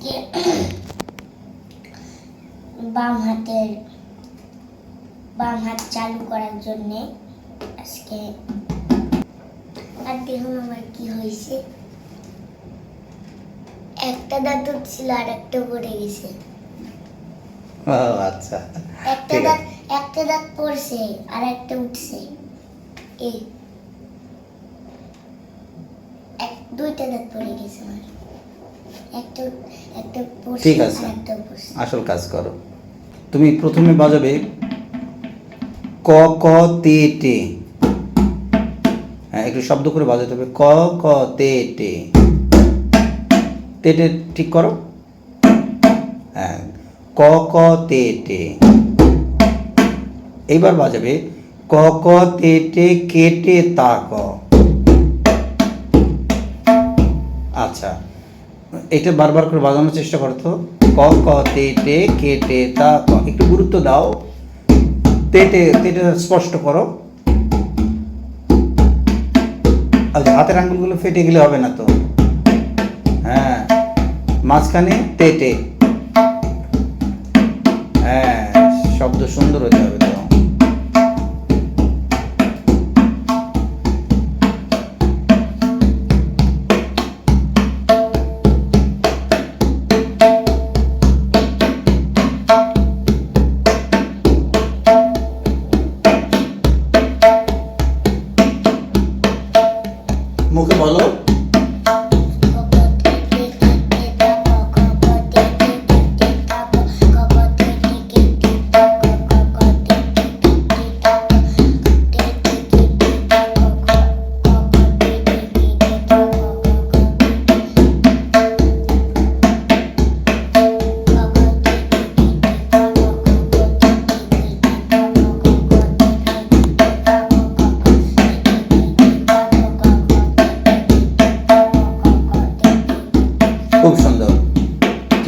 আজকে বাম হাতের বাম হাত চালু করার জন্য আজকে আর দেখুন আমার কি হয়েছে? একটা দাঁত উঠছিল আর একটা পড়ে গেছে। আচ্ছা। একটা দাঁত একটা দাঁত পড়ছে আর একটা উঠছে। এই এক দুইটা দাঁত পড়ে গেছে আমার। ঠিক আছে। আসল কাজ করো। তুমি প্রথমে বাজাবে ক ক তে টে হ্যাঁ একটু শব্দ করে বাজাতে হবে। ক ক তে টে তে টে ঠিক করো? হ্যাঁ ক ক তে টে এইবার বাজাবে ক ক তে টে কেটে তা ক। আচ্ছা। এটা বারবার করে বাজানোর চেষ্টা করো তো। ক ক, তে টে কে টে তা একটু গুরুত্ব দাও। তেটে তেটে স্পষ্ট করো। আচ্ছা হাতের আঙ্গুলগুলো ফেটে গেলে হবে না তো? হ্যাঁ মাঝখানে তেটে হ্যাঁ শব্দ সুন্দর হতে হবে। তো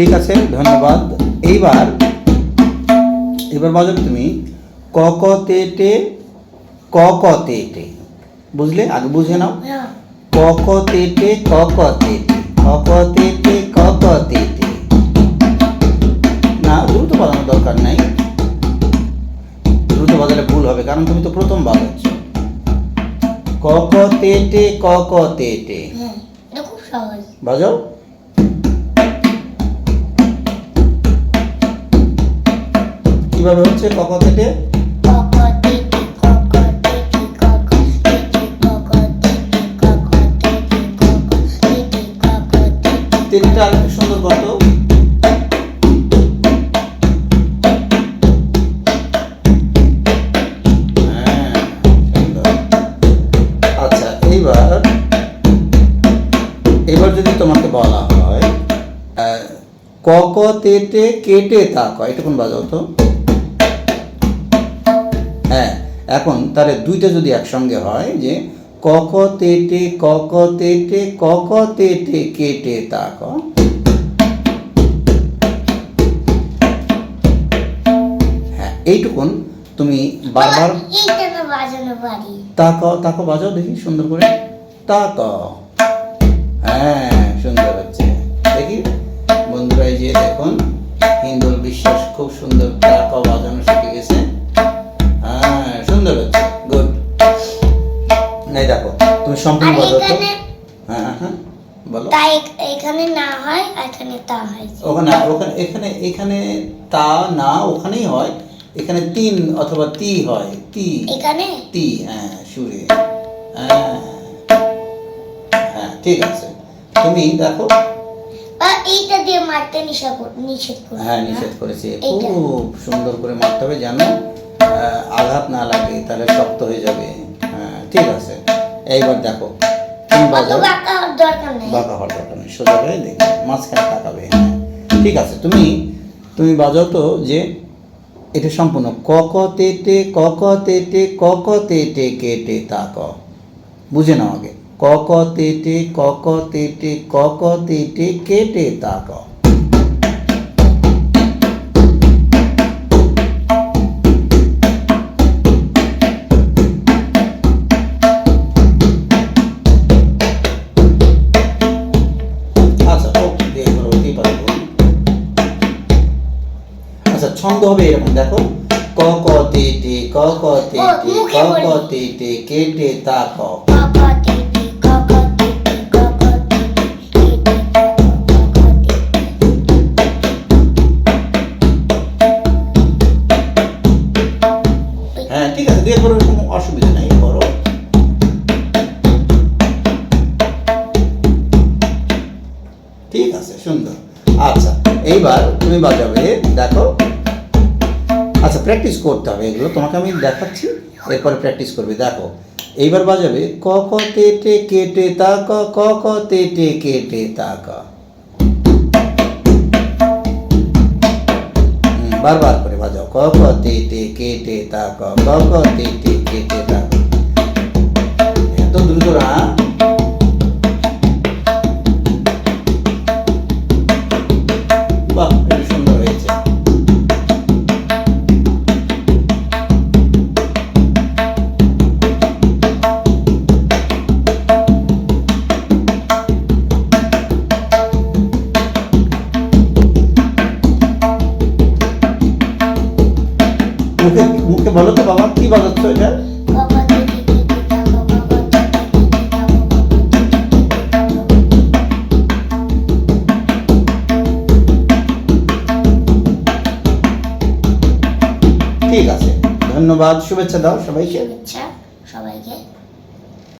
ঠিক আছে ধন্যবাদ। এইবার এবার বাজাবে তুমি ক ক তে টে ক ক তে টে বুঝলে? আগে বুঝে নাও। ক ক তে টে ক ক তে টে ক ক তে টে ক ক তে টে না দ্রুত বাজানোর দরকার নাই। দ্রুত বাজালে ভুল হবে কারণ তুমি তো প্রথম বাজাচ্ছ। ক ক তে টে ক ক তে টে হ্যাঁ বাজাও? কীভাবে হচ্ছে ক ক থেকে তিনটা আর একটু সুন্দর হ্যাঁ, আচ্ছা এইবার এবার যদি তোমাকে বলা হয় ক ক তে কেটে তা ক এটুকুন বাজাও তো হ্যাঁ এখন তাহলে দুইটা যদি একসঙ্গে হয় যে ক ক তে টে ক ক তে টে ক ক তে টে কেটে তা ক। হ্যাঁ এইটুকুন তুমি বারবার তা ক তা ক বাজাও দেখি সুন্দর করে। তা ক হ্যাঁ সুন্দর হচ্ছে। দেখি বন্ধুরা এই যে দেখুন হিন্দুল বিশ্বাস খুব সুন্দর তা ক বাজানো শিখে গেছে। সম্পূর্ণ হ্যাঁ হ্যাঁ, হ্যাঁ বলো। তাই এখানে না হয় এখানে তা হয়। ওখানে ওখানে এখানে এখানে তা না ওখানেই হয়। এখানে তিন অথবা তি হয়। তি। এখানে? তি হ্যাঁ সুরে। হ্যাঁ হ্যাঁ ঠিক আছে। তুমি দেখো। এইটা দিয়ে মারতে নিষেধ কর- নিষেধ হ্যাঁ নিষেধ করেছি। খুব সুন্দর করে মারতে হবে যেন আঘাত না লাগে তাহলে শক্ত হয়ে যাবে। হ্যাঁ ঠিক আছে। এইবার দেখো তুমি বাজাও বাঁকা হওয়ার দরকার নেই। সোজা হয়ে দেখবে মাঝখানে তাকাবে। হ্যাঁ ঠিক আছে তুমি তুমি বাজাও তো যে এটা সম্পূর্ণ ক ক তে টে ক ক তে টে ক ক তে টে কে টে তা ক। বুঝে নাও আগে। ক ক তে টে ক ক তে টে ক ক তে টে কে টে তা ক। ছন্দ হবে এরকম দেখো। ক ক তে টে ক ক তে মুখে ক ক বলি। তে কে টে তা ক। হ্যাঁ ঠিক আছে কোনো অসুবিধা নেই করো। ঠিক আছে সুন্দর। আচ্ছা এইবার তুমি বাজাবে দেখো। আচ্ছা প্র্যাকটিস করতে হবে, এগুলো তোমাকে আমি দেখাচ্ছি, এরপরে প্র্যাকটিস করবে। দেখো, এইবার বাজাবে, ক ক, তে টে কেটে তা ক ক ক, তে টে কেটে তা ক। বারবার করে বাজাও, ক ক, তে টে কেটে তা ক ক ক, তে টে কেটে তা, ক। এত দ্রুত না? মুখে বলো তো বাবা কি বাজাচ্ছ এটা? ঠিক আছে ধন্যবাদ শুভেচ্ছা দাও সবাইকে।